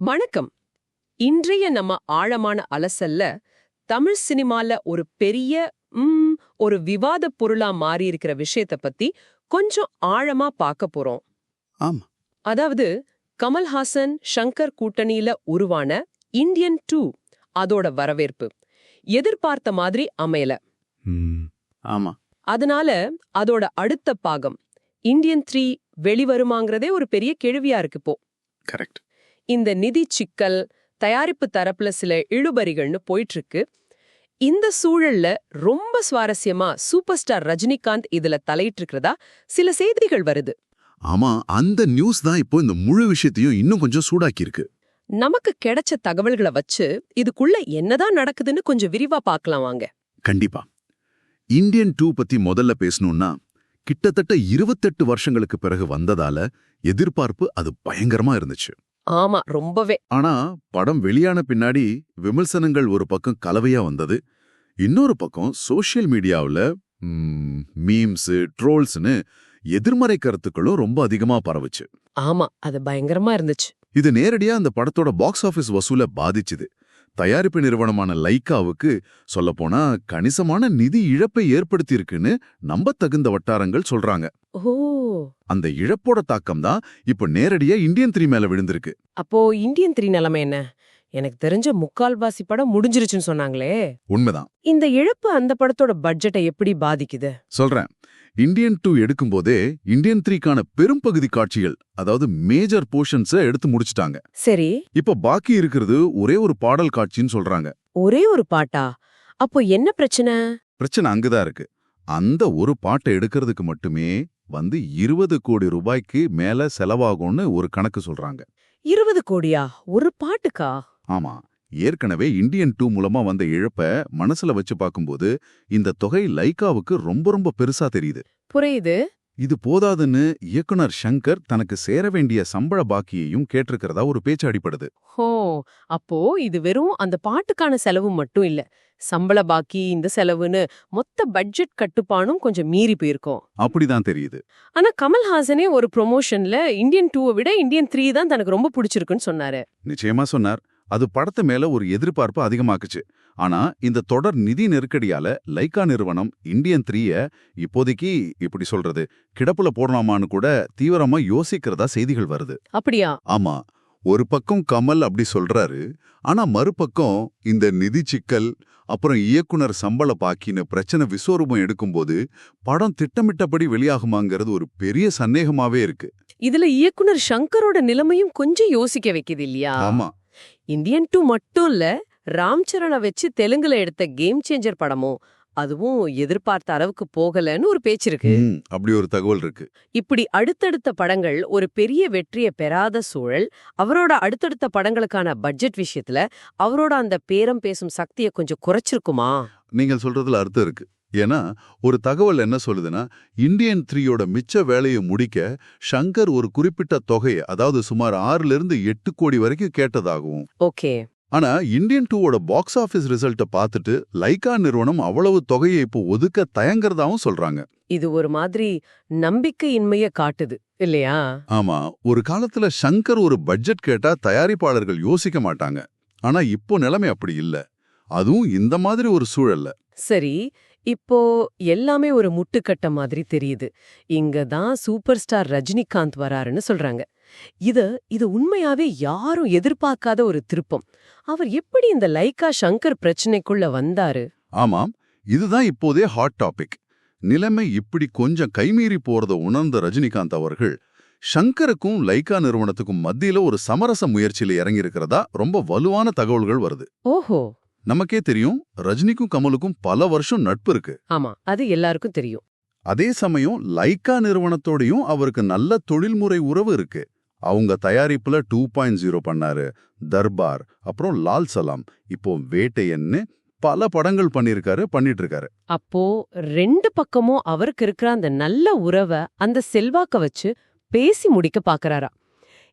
வணக்கம். இன்றைய நம்ம ஆழமான அலசல்ல தமிழ் சினிமால ஒரு பெரிய ம், ஒரு விவாத பொருளா மாறி இருக்கிற விஷயத்த பத்தி கொஞ்சம் ஆழமா பார்க்க போறோம். ஆமா. அதாவது கமல்ஹாசன் ஷங்கர் கூட்டணியில உருவான இந்தியன் டூ அதோட வரவேற்பு. எதிர்பார்த்த மாதிரி அமையல. ம், ஆமா. அதனால அதோட அடுத்த பாகம் இந்தியன் த்ரீ வெளிவருமாங்கிறதே ஒரு பெரிய கேள்வியா இருக்கு இப்போ. கரெக்ட். இந்த நிதி சிக்கல் தயாரிப்பு தரப்புல சில இழுபறிகள்னு போயிட்டு இருக்கு இந்த சூழல்ல ரொம்ப சுவாரஸ்யமா சூப்பர் ஸ்டார் ரஜினிகாந்த் இதுல தலையிட்டு இருக்கிறதா சில செய்திகள் வருது. ஆமா அந்த நியூஸ் தான் இப்போ இந்த முழு விஷயத்தையும் இன்னும் கொஞ்சம் சூடாக்கி இருக்கு நமக்கு கிடைச்ச தகவல்களை வச்சு இதுக்குள்ள என்னதான் நடக்குதுன்னு கொஞ்சம் விரிவா பார்க்கலாம் வாங்க. கண்டிப்பா. இந்தியன் டூ பத்தி முதல்ல பேசணும்னா கிட்டத்தட்ட இருபத்தெட்டு வருஷங்களுக்கு பிறகு வந்ததால எதிர்பார்ப்பு அது பயங்கரமா இருந்துச்சு. ஆமா ரொம்பவே. ஆனா படம் வெளியான பின்னாடி விமர்சனங்கள் ஒரு பக்கம் கலவையா வந்தது. இன்னொரு பக்கம் சோஷியல் மீடியாவுல மீம்ஸ் ட்ரோல்ஸ்னு எதிர்மறை கருத்துக்களும் ரொம்ப அதிகமா பரவுச்சு. ஆமா அது பயங்கரமா இருந்துச்சு. இது நேரடியா அந்த படத்தோட பாக்ஸ் ஆபீஸ் வசூல பாதிச்சுது. தயாரிப்பு நிறுவனமான லைக்காவுக்கு சொல்லப்போனா கணிசமான நிதி இழப்பை ஏற்படுத்தியிருக்குன்னு நம்பத்தகுந்த வட்டாரங்கள் சொல்றாங்க. ஓ. அந்த இழப்போட தாக்கம் தான் இப்ப நேரடியா இந்தியன் த்ரீ மேல விழுந்திருக்கு. அப்போ இந்தியன் த்ரீ நிலைமை என்ன? எனக்கு தெரிஞ்ச முக்கால்வாசி படம் முடிஞ்சிருச்சுன்னு சொன்னாங்களே. உண்மைதான். இந்த இழப்பு அந்த படத்தோட பட்ஜெட்டை எப்படி பாதிக்குது? சொல்றேன். இந்தியன் டூ எடுக்கும்போதே இந்தியன் த்ரீக்கான பெரும்பகுதி காட்சிகள் அதாவது மேஜர் போர்ஷன்ஸை எடுத்து முடிச்சிட்டாங்க. சரி. இப்ப பாக்கி இருக்கிறது ஒரே ஒரு பாடல் காட்சின்னு சொல்றாங்க. ஒரே ஒரு பாட்டா? அப்போ என்ன பிரச்சனை? பிரச்சனை அங்கதான் இருக்கு. அந்த ஒரு பாட்டை எடுக்கிறதுக்கு மட்டுமே வந்து இருபது கோடி ரூபாய்க்கு மேல செலவாகும்னு ஒரு கணக்கு சொல்றாங்க. இருபது கோடியா? ஒரு பாட்டுக்கா? ஆமா ஏற்கனவே இந்தியன் டூ மூலமா வந்த இழப்ப மனசுல வச்சு பார்க்கும்போது இந்த தொகை லைக்காவுக்கு ரொம்ப ரொம்ப பெருசா தெரியுது. புரியுது. இது போதாதுன்னு இயக்குனர் சங்கர் தனக்கு சேர வேண்டிய சம்பள பாக்கியையும் கேட்டிருக்கிறதா ஒரு பேச்சு அடிப்படுது ஹோ அப்போ இது வெறும் அந்த பாட்டுக்கான செலவு மட்டும் இல்ல. சம்பள பாக்கி இந்த செலவுன்னு மொத்த பட்ஜெட் கட்டுப்பாடும் கொஞ்சம் மீறி போயிருக்கோம். அப்படிதான் தெரியுது. ஆனா கமல்ஹாசனே ஒரு ப்ரொமோஷன்ல இந்தியன் டூவை விட இந்தியன் த்ரீ தான் தனக்கு ரொம்ப பிடிச்சிருக்குன்னு சொன்னாரு. நிச்சயமா சொன்னார். அது படத்து மேல ஒரு எதிர்பார்ப்பு அதிகமாக்குச்சு. ஆனா இந்த தொடர் நிதி நெருக்கடியால லைக்கா நிறுவனம் இந்தியன் த்ரீய இப்போதைக்கு இப்படி சொல்றது கிடப்புல போடலாமான்னு கூட தீவிரமா யோசிக்கிறதா செய்திகள் வருது. அப்படியா? ஆமா. ஒரு பக்கம் கமல் அப்படி சொல்றாரு ஆனா மறுபக்கம் இந்த நிதி சிக்கல் அப்புறம் இயக்குனர் சம்பள பாக்கின்னு பிரச்சனை விஸ்வரூபம் எடுக்கும்போது படம் திட்டமிட்டபடி வெளியாகுமாங்கிறது ஒரு பெரிய சந்தேகமாவே இருக்கு. இதுல இயக்குனர் சங்கரோட நிலைமையும் கொஞ்சம் யோசிக்க வைக்குது இல்லையா? ஆமா. இந்தியன் டூ மட்டும் இல்ல ராம் சரணை வச்சு தெலுங்குல எடுத்த கேம் சேஞ்சர் படமும் அதுவும் எதிர்பார்த்த அளவுக்கு போகலன்னு ஒரு பேச்சு இருக்கு. அப்படி ஒரு தகவல் இருக்கு. இப்படி அடுத்தடுத்த படங்கள் ஒரு பெரிய வெற்றியை பெறாத சூழல் அவரோட அடுத்தடுத்த படங்களுக்கான பட்ஜெட் விஷயத்துல அவரோட அந்த பேரம் பேசும் சக்தியை கொஞ்சம் குறைச்சிருக்குமா? நீங்கள் சொல்றதுல அர்த்தம் இருக்கு. ஏன்னா ஒரு தகவல் என்ன சொல்லுதுன்னா இந்தியன் த்ரீயோட மிச்ச வேலையை முடிக்க ஷங்கர் ஒரு குறிப்பிட்ட தொகையை அதாவது சுமார் ஆறுல இருந்து எட்டு கோடி வரைக்கும் கேட்டதாகவும். ஓகே. ஆனா இந்தியன் டூவோட பாக்ஸ் ஆபீஸ் ரிசல்ட்டை பார்த்துட்டு லைக்கா நிறுவனம் அவ்வளவு தொகையை இப்போ ஒதுக்க தயங்குறதாவும் சொல்றாங்க. இது ஒரு மாதிரி நம்பிக்கையின்மைய காட்டுது இல்லையா? ஆமா ஒரு காலத்துல ஷங்கர் ஒரு பட்ஜெட் கேட்டா தயாரிப்பாளர்கள் யோசிக்க மாட்டாங்க. ஆனா இப்போ நிலைமை அப்படி இல்ல. அதுவும் இந்த மாதிரி ஒரு சூழல்ல. சரி இப்போ எல்லாமே ஒரு முட்டுக்கட்ட மாதிரி தெரியுது. இங்க தான் சூப்பர் ஸ்டார் ரஜினிகாந்த் வராருன்னு சொல்றாங்க. இது இது உண்மையாவே யாரும் எதிர்பார்க்காத ஒரு திருப்பம். அவர் எப்படி இந்த லைக்கா சங்கர் பிரச்சனைக்குள்ள வந்தாரு? ஆமாம் இதுதான் இப்போதே ஹாட் டாபிக் நிலைமை இப்படி கொஞ்சம் கைமீறி போறத உணர்ந்த ரஜினிகாந்த் அவர்கள் ஷங்கருக்கும் லைக்கா நிறுவனத்துக்கும் மத்தியில ஒரு சமரச முயற்சியில இறங்கியிருக்கிறதா ரொம்ப வலுவான தகவல்கள் வருது. ஓஹோ! நமக்கே தெரியும் ரஜினிக்கும் கமலுக்கும் பல வருஷம் நட்பு இருக்கு. ஆமா அது எல்லாருக்கும் தெரியும். அதே சமயம் லைக்கா நிறுவனத்தோடையும் அவருக்கு நல்ல தொழில்முறை உறவு இருக்கு. அவங்க தயாரிப்புல டூ பாயிண்ட் ஜீரோ பண்ணாரு தர்பார் அப்புறம் லால் சலாம். இப்போ வேட்டையன்னு பல படங்கள் பண்ணியிருக்காரு பண்ணிட்டு இருக்காரு அப்போ ரெண்டு பக்கமும் அவருக்கு இருக்கிற அந்த நல்ல உறவை அந்த செல்வாக்க வச்சு பேசி முடிக்க பாக்குறாரா?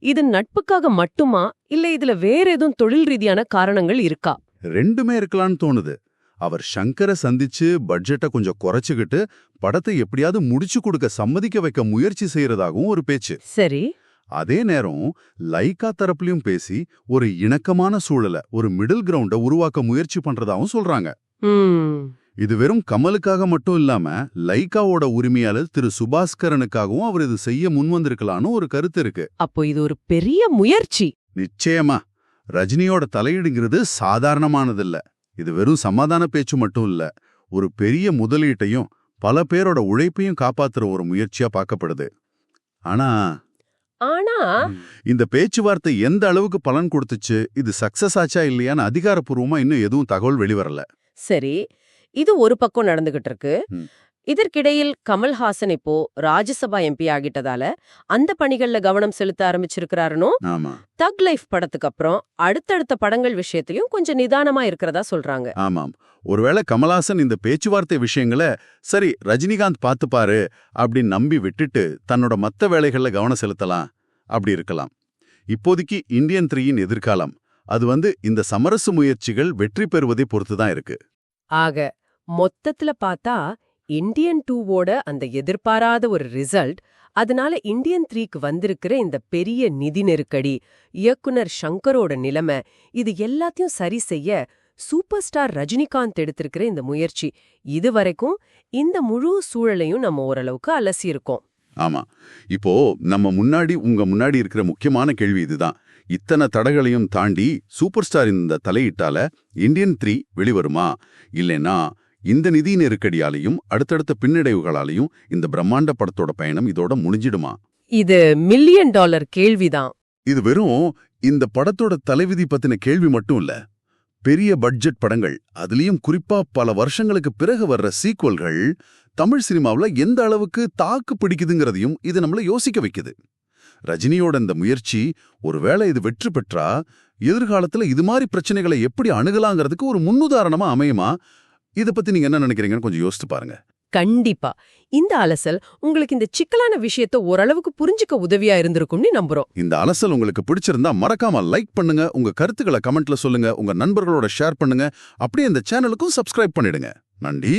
இது நட்புக்காக மட்டுமா? இல்ல இதுல வேற எதுவும் தொழில் ரீதியான காரணங்கள் இருக்கா? ரெண்டுமே இருக்கலாம்னு தோணுது. அவர் ஷங்கரை சந்திச்சு பட்ஜெட்டை கொஞ்சம் குறைச்சுக்கிட்டு படத்தை எப்படியாவது முடிச்சு கொடுக்க சம்மதிக்க வைக்க முயற்சி செய்யறதாகவும் ஒரு பேச்சு. சரி. அதே நேரம் லைக்கா தரப்புலயும் பேசி ஒரு இணக்கமான சூழலை ஒரு மிடில் கிரவுண்ட உருவாக்க முயற்சி பண்றதாவும் சொல்றாங்க. இது வெறும் கமலுக்காக மட்டும் இல்லாம லைக்காவோட உரிமையாளர் திரு சுபாஸ்கரனுக்காகவும் அவர் இது செய்ய முன்வந்திருக்கலான்னு ஒரு கருத்து இருக்கு. அப்போ இது ஒரு பெரிய முயற்சி. நிச்சயமா. ரஜினியோட தலையீடுங்கிறது சாதாரணமானதில்ல. இது வெறும் சமாதான பேச்சு மட்டும் இல்ல. ஒரு பெரிய முதலீட்டையும் பல பேரோட உழைப்பையும் காப்பாத்துற ஒரு முயற்சியா பார்க்கப்படுது. ஆனா ஆனா இந்த பேச்சுவார்த்தை எந்த அளவுக்கு பலன் கொடுத்துச்சு? இது சக்சஸ் ஆச்சா இல்லையான்னு அதிகாரப்பூர்வமா இன்னும் எதுவும் தகவல் வெளிவரல. சரி. இது ஒரு பக்கம் நடந்துகிட்டு இருக்கு. இதற்கிடையில் கமல்ஹாசன் இப்போ ராஜ்யசபா எம்பி ஆகிட்டதால அந்த பணிகள்ல கவனம் செலுத்த ஆரம்பிச்சிருக்கிறாருனோ? ஆமா. தக் லைஃப் படத்துக்கு அப்புறம் அடுத்தடுத்த படங்கள் விஷயத்திலயும் கொஞ்சம் நிதானமா இருக்கிறதா சொல்றாங்க. ஆமாம். ஒருவேளை கமலாசன் இந்த பேச்சுவார்த்தை விஷயங்களை சரி ரஜினிகாந்த் பார்த்துப்பாரு அப்படின்னு நம்பி விட்டுட்டு தன்னோட மத்த வேலைகள்ல கவனம் செலுத்தலாம் அப்படி இருக்கலாம். இப்போதைக்கு இந்தியன் த்ரீயின் எதிர்காலம் அது வந்து இந்த சமரச முயற்சிகள் வெற்றி பெறுவதை பொறுத்து தான் இருக்கு. ஆக மொத்தத்துல பார்த்தா இந்தியன் டூவோட அந்த எதிர்பாராத ஒரு ரிசல்ட் அதனால இந்தியன் த்ரீக்கு வந்திருக்கிற இந்த பெரிய நிதி நெருக்கடி இயக்குனர் ஷங்கரோட நிலைமை இது எல்லாத்தையும் சரி செய்ய சூப்பர் ஸ்டார் ரஜினிகாந்த் எடுத்திருக்கிற இந்த முயற்சி இதுவரைக்கும் இந்த முழு சூழலையும் நம்ம ஓரளவுக்கு அலசியிருக்கோம் ஆமா. இப்போ நம்ம முன்னாடி உங்க முன்னாடி இருக்கிற முக்கியமான கேள்வி இதுதான். இத்தனை தடகளையும் தாண்டி சூப்பர் ஸ்டார் இந்த தலையிட்டால இந்தியன் த்ரீ வெளிவருமா? இல்லைன்னா இந்த நிதி நெருக்கடியாலையும் அடுத்தடுத்த பின்னடைவுகளாலையும் இந்த பிரம்மாண்ட படத்தோட பயணம் இதோட முடிஞ்சிடுமா? இது மில்லியன் டாலர் கேள்விதான். இது வெறும் இந்த படத்தோட தலைவிதி பத்தின கேள்வி மட்டும் இல்ல. பெரிய பட்ஜெட் படங்கள் அதுலயும் குறிப்பா பல வருஷங்களுக்கு பிறகு வர்ற சீக்வல்கள் தமிழ் சினிமாவுல எந்த அளவுக்கு தாக்கு பிடிக்குதுங்கிறதையும் இது நம்மள யோசிக்க வைக்குது. ரஜினியோட இந்த முயற்சி ஒருவேளை இது வெற்றி பெற்றா எதிர்காலத்துல இது மாதிரி பிரச்சனைகளை எப்படி அணுகலாங்கிறதுக்கு ஒரு முன்னுதாரணமா அமையுமா? இத பத்தி நீங்க என்ன நினைக்கிறீங்கன்னு கொஞ்சம் யோசித்து பாருங்க. கண்டிப்பா. இந்த அலசல் உங்களுக்கு இந்த சிக்கலான விஷயத்த ஓரளவுக்கு புரிஞ்சுக்க உதவியா இருந்திருக்கும்னு நம்புறோம். இந்த அலசல் உங்களுக்கு பிடிச்சிருந்தா மறக்காம லைக் பண்ணுங்க உங்க கருத்துக்களை கமெண்ட்ல சொல்லுங்க உங்க நண்பர்களோட ஷேர் பண்ணுங்க அப்படியே இந்த சேனலுக்கும் சப்ஸ்கிரைப் பண்ணிடுங்க. நன்றி.